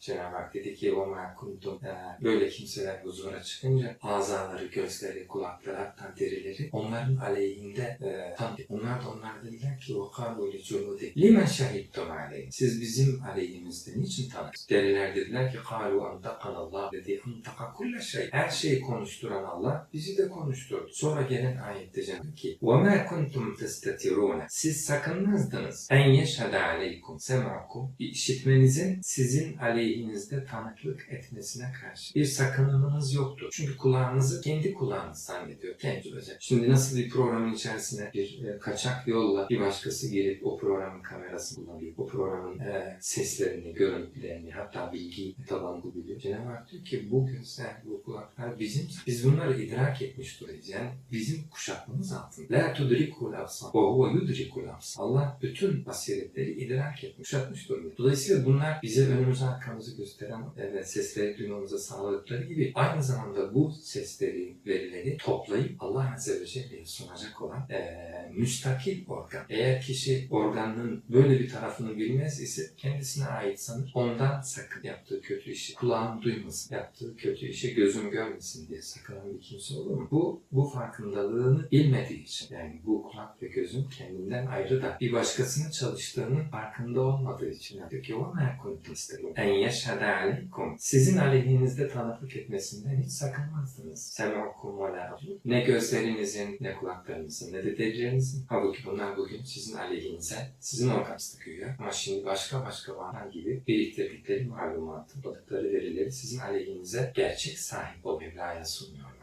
Cenab-ı Hak dedi ki وَمَا كُنْتُمْ Ee, Böyle kimseler huzura çıkınca azaları, gözleri, kulakları hatta derileri onların aleyhinde e, tam onlar da onlar dediler ki وَقَالُوا لِجُلُودِ لِمَنْ شَهِدْتُمْ عَلَيْهِ Siz bizim aleyhimizde niçin tanıdınız? Deriler dediler ki قَالُوا أَنْتَقَنَ اللّٰهِ dedi اَنْتَقَ كُلَّ şey. Her şeyi konuşturan Allah bizi de konuşturdu. Sonra gelen ayette Cenab-ı Hak ki وَمَا كُنْتُمْ تَسْتَتِرُونَ Siz sakınmazdınız. En yeşhede aleykum sem'akum işitmenizin sizin aleyhinizde tanıklık etmesine karşı bir sakınmanız yoktu. Çünkü kulağınızı kendi kulağınız zannediyor. Kendi özel. Şimdi nasıl bir programın içerisine bir e, kaçak yolla bir başkası girip o programın kamerasını kullanıyor. O programın e, seslerini, görüntülerini hatta bilgiyi tabanlı biliyor. Cenab-ı Hak diyor ki bu gözler, bu kulaklar bizim. Biz bunları idrak etmiş duruyuz. Yani bizim kuşatmamız altında. La tudrikul absar. Ve huve yudrikul absar. Allah bütün basiretleri idrak etmiş, kuşatmış durumda. Dolayısıyla bunlar bize önümüzü arkamızı gösteren evet, sesleri duymamıza sağladıkları gibi aynı zamanda bu sesleri, verileri toplayıp Allah Azze ve Celle'ye sunacak olan eee müstakil organ. Eğer kişi organının böyle bir tarafını bilmez ise kendisine ait sanır. Ondan sakın yaptığı kötü işi, kulağım duymasın, yaptığı kötü işi gözüm görmesin diye sakınan bir kimse olur mu? Bu, bu farkındalığını bilmediği için yani bu kulak ve gözün kendinden ayrı da bir başkasının çalıştığının farkında olmadığı için yani diyor ki o ne kuntum yeşhede aleykum. Sizin aleyhinizde tanıklık etmesinden hiç sakınmazdınız. Sem'ukum ve. Ne gözlerinizin, ne kulaklarınızın, ne de delilerinizin. Halbuki bunlar bugün sizin aleyhinize, sizin organınızda güya. Ama şimdi başka başka varan gibi biriktirdikleri malumatı, topladıkları verileri sizin aleyhinize gerçek sahip o sunuyorlar.